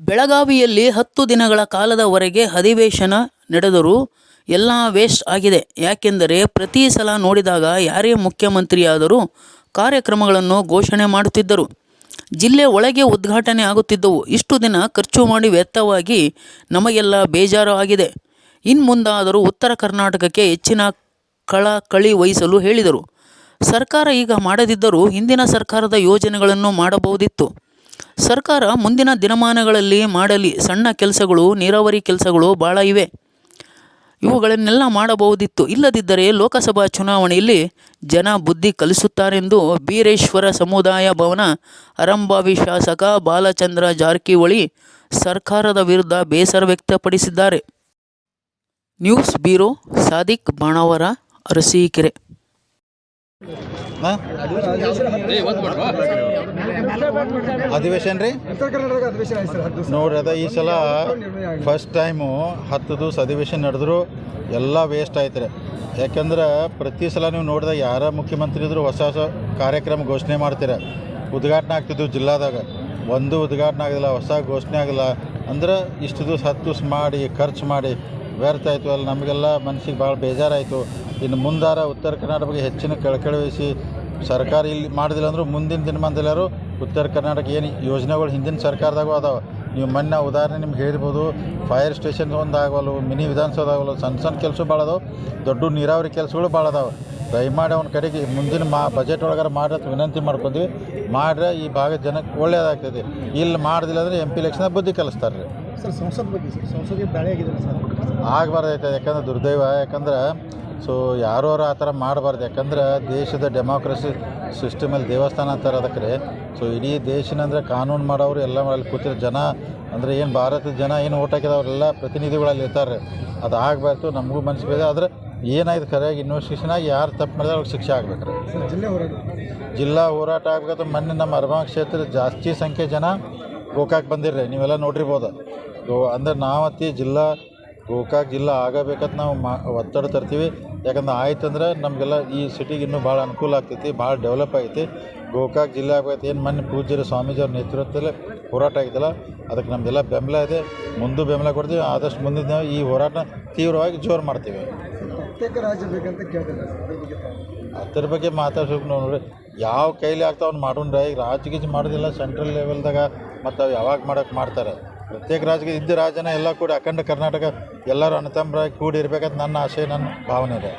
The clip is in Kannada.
ಬೆಳಗಾವಿಯಲ್ಲಿ ಹತ್ತು ದಿನಗಳ ಕಾಲದವರೆಗೆ ಅಧಿವೇಶನ ನಡೆದರೂ ಎಲ್ಲ ವೇಸ್ಟ್ ಆಗಿದೆ. ಯಾಕೆಂದರೆ ಪ್ರತಿ ಸಲ ನೋಡಿದಾಗ ಯಾರೇ ಮುಖ್ಯಮಂತ್ರಿಯಾದರೂ ಕಾರ್ಯಕ್ರಮಗಳನ್ನು ಘೋಷಣೆ ಮಾಡುತ್ತಿದ್ದರು. ಜಿಲ್ಲೆ ಒಳಗೆ ಉದ್ಘಾಟನೆ ಆಗುತ್ತಿದ್ದವು. ಇಷ್ಟು ದಿನ ಖರ್ಚು ಮಾಡಿ ವ್ಯರ್ಥವಾಗಿ ನಮಗೆಲ್ಲ ಬೇಜಾರು ಆಗಿದೆ. ಇನ್ನು ಮುಂದಾದರೂ ಉತ್ತರ ಕರ್ನಾಟಕಕ್ಕೆ ಹೆಚ್ಚಿನ ಕಳಕಳಿ ವಹಿಸಲು ಹೇಳಿದರು. ಸರ್ಕಾರ ಈಗ ಮಾಡದಿದ್ದರೂ ಹಿಂದಿನ ಸರ್ಕಾರದ ಯೋಜನೆಗಳನ್ನು ಮಾಡಬಹುದಿತ್ತು. ಸರ್ಕಾರ ಮುಂದಿನ ದಿನಮಾನಗಳಲ್ಲಿ ಮಾಡಲಿ. ಸಣ್ಣ ಕೆಲಸಗಳು, ನೀರಾವರಿ ಕೆಲಸಗಳು ಭಾಳ ಇವೆ. ಇವುಗಳನ್ನೆಲ್ಲ ಮಾಡಬಹುದಿತ್ತು. ಇಲ್ಲದಿದ್ದರೆ ಲೋಕಸಭಾ ಚುನಾವಣೆಯಲ್ಲಿ ಜನ ಬುದ್ಧಿ ಕಲಿಸುತ್ತಾರೆಂದು ಬೀರೇಶ್ವರ ಸಮುದಾಯ ಭವನ ಅರಂಭಾವಿ ಶಾಸಕ ಬಾಲಚಂದ್ರ ಜಾರಕಿಹೊಳಿ ಸರ್ಕಾರದ ವಿರುದ್ಧ ಬೇಸರ ವ್ಯಕ್ತಪಡಿಸಿದ್ದಾರೆ. News bureau Sadiq Banavara Arsikere. ಅಧಿವೇಶನ ರೀ? ನೋಡ್ರಿ ಅದ ಈ ಸಲ ಫಸ್ಟ್ ಟೈಮು ಹತ್ತು ದಿವಸ ಅಧಿವೇಶನ ನಡೆದ್ರು ಎಲ್ಲ ವೇಸ್ಟ್ ಆಯ್ತು ರೀ. ಯಾಕಂದ್ರೆ ಪ್ರತಿ ಸಲ ನೀವು ನೋಡಿದಾಗ ಯಾರ ಮುಖ್ಯಮಂತ್ರಿ ಇದ್ರು ಹೊಸ ಹೊಸ ಕಾರ್ಯಕ್ರಮ ಘೋಷಣೆ ಮಾಡ್ತೀರ. ಉದ್ಘಾಟನೆ ಆಗ್ತಿದ್ವು ಜಿಲ್ಲಾದಾಗ. ಒಂದು ಉದ್ಘಾಟನೆ ಆಗಿಲ್ಲ ಹೊಸ ಘೋಷಣೆ ಆಗಿಲ್ಲ. ಅಂದ್ರೆ ಇಷ್ಟು ದಿವಸ ಹತ್ತು ದಿವಸ ಮಾಡಿ ಖರ್ಚು ಮಾಡಿ ವ್ಯರ್ಥ ಆಯಿತು ಅಲ್ಲಿ ನಮಗೆಲ್ಲ ಮನಸ್ಸಿಗೆ ಭಾಳ ಬೇಜಾರಾಯಿತು. ಇನ್ನು ಮುಂದಾರ ಉತ್ತರ ಕರ್ನಾಟಕ ಬಗ್ಗೆ ಹೆಚ್ಚಿನ ಕಳಕಳಿ ವಹಿಸಿ ಸರ್ಕಾರ ಇಲ್ಲಿ ಮಾಡಿದಿಲ್ಲ ಅಂದರೂ ಮುಂದಿನ ದಿನಮಾನದಲ್ಲಾರು ಉತ್ತರ ಕರ್ನಾಟಕ ಏನು ಯೋಜನೆಗಳು ಹಿಂದಿನ ಸರ್ಕಾರದಾಗೂ ಅದಾವೆ. ನೀವು ಮೊನ್ನೆ ಉದಾಹರಣೆ ನಿಮ್ಗೆ ಹೇಳ್ಬೋದು ಫೈರ್ ಸ್ಟೇಷನ್ ಒಂದು ಮಿನಿ ವಿಧಾನಸೌಧ ಆಗವಲ್ಲು, ಸಣ್ಣ ಸಣ್ಣ ಕೆಲಸ ಭಾಳ ಅದಾವೆ. ದೊಡ್ಡ ನೀರಾವರಿ ಕೆಲಸಗಳು ಭಾಳ ಅದಾವೆ. ದಯಮಾಡಿ ಅವ್ನ ಕಡೆಗೆ ಮುಂದಿನ ಮಾ ಬಜೆಟ್ ಒಳಗಾರ ಮಾಡ್ರಿ ವಿನಂತಿ ಮಾಡ್ಕೊಂಡ್ವಿ ಮಾಡ್ರೆ ಈ ಭಾಗದ ಜನಕ್ಕೆ ಒಳ್ಳೇದಾಗ್ತದೆ. ಇಲ್ಲಿ ಮಾಡಿದಿಲ್ಲ ಅಂದರೆ ಎಂ ಪಿ ಬುದ್ಧಿ ಕಲಿಸ್ತಾರೆ ಸರ್ ಸಂಸತ್ ಬಗ್ಗೆ ಸರ್ ಸರ್? ಆಗಬಾರ್ದೈತೆ ಯಾಕಂದ್ರೆ ದುರ್ದೈವ ಯಾಕಂದ್ರೆ ಸೊ ಯಾರು ಆ ಥರ ಮಾಡಬಾರ್ದು ಯಾಕಂದ್ರೆ ದೇಶದ ಡೆಮಾಕ್ರಸಿ ಸಿಸ್ಟಮಲ್ಲಿ ದೇವಸ್ಥಾನ ಅಂತಾರೆ ಅದಕ್ಕೆ ರೀ. ಸೊ ಇಡೀ ದೇಶನಂದ್ರೆ ಕಾನೂನು ಮಾಡೋರು ಎಲ್ಲ ಅಲ್ಲಿ ಕೂತಿರೋ ಜನ ಅಂದರೆ ಏನು ಭಾರತದ ಜನ ಏನು ಓಟ್ ಹಾಕಿದವರೆಲ್ಲ ಪ್ರತಿನಿಧಿಗಳಲ್ಲಿ ಇರ್ತಾರೆ ಅದು ಆಗಬಾರ್ದು ನಮಗೂ ಮನಸ್ಸು ಬೇರೆ ಆದರೆ ಏನಾಯ್ತು ಕರೆಯಾಗಿ ಇನ್ವೆಸ್ಟಿಗೇಷನ್ ಆಗಿ ಯಾರು ತಪ್ಪು ಮಾಡಿದ್ರೆ ಅವ್ರಿಗೆ ಶಿಕ್ಷೆ ಆಗ್ಬೇಕ್ರಿ ಜಿಲ್ಲೆ ಹೋರಾಟ? ಆಗಬೇಕಾದ್ರೆ ಮೊನ್ನೆ ನಮ್ಮ ಅರಬಾನ್ ಕ್ಷೇತ್ರ ಜಾಸ್ತಿ ಸಂಖ್ಯೆ ಜನ ಗೋಕಾಕ್ ಬಂದಿರ್ರಿ ನೀವೆಲ್ಲ ನೋಡಿರ್ಬೋದು. ಗೋ ಅಂದ್ರೆ ನಾವತ್ತಿ ಜಿಲ್ಲಾ ಗೋಕಾಕ್ ಜಿಲ್ಲಾ ಆಗಬೇಕಂತ ನಾವು ಮಾ ಒತ್ತಡ ತರ್ತೀವಿ. ಯಾಕಂದ್ರೆ ಆಯ್ತಂದ್ರೆ ನಮಗೆಲ್ಲ ಈ ಸಿಟಿಗೆ ಇನ್ನೂ ಭಾಳ ಅನುಕೂಲ ಆಗ್ತೈತಿ ಭಾಳ ಡೆವಲಪ್ ಆಗೈತಿ. ಗೋಕಾಕ್ ಜಿಲ್ಲೆ ಆಗೈತಿ ಏನು ಮೊನ್ನೆ ಪೂಜ್ಯರು ಸ್ವಾಮೀಜಿಯವ್ರ ನೇತೃತ್ವದಲ್ಲಿ ಹೋರಾಟ ಆಗಿದ್ದಲ್ಲ ಅದಕ್ಕೆ ನಮ್ಮದೆಲ್ಲ ಬೆಂಬಲ ಇದೆ. ಮುಂದೂ ಬೆಂಬಲ ಕೊಡ್ತೀವಿ ಆದಷ್ಟು ಮುಂದಿನ ದಿನ ಈ ಹೋರಾಟ ತೀವ್ರವಾಗಿ ಜೋರು ಮಾಡ್ತೀವಿ. ಅದ್ರ ಬಗ್ಗೆ ಮಾತಾಡ್ಬೇಕು ನೋಡ್ರಿ ಯಾವ ಕೈಲಿ ಆಗ್ತಾವ್ ಅವ್ನು ಮಾಡೋಣ್ರ ಈಗ ರಾಜ ಗೀಜ್ ಮಾಡೋದಿಲ್ಲ ಸೆಂಟ್ರಲ್ ಲೆವೆಲ್ದಾಗ ಮತ್ತು ಅವು ಯಾವಾಗ ಮಾಡೋಕೆ ಮಾಡ್ತಾರೆ. ಪ್ರತ್ಯೇಕ ರಾಜಕೀಯ ಇದ್ದ ರಾಜನ ಎಲ್ಲ ಕೂಡಿ ಅಖಂಡ ಕರ್ನಾಟಕ ಎಲ್ಲರೂ ಅಣ್ಣತಮ್ಮರಾಗಿ ಕೂಡಿರ್ಬೇಕಂತ ನನ್ನ ಆಸೆ, ನನ್ನ ಭಾವನೆ ಇದೆ.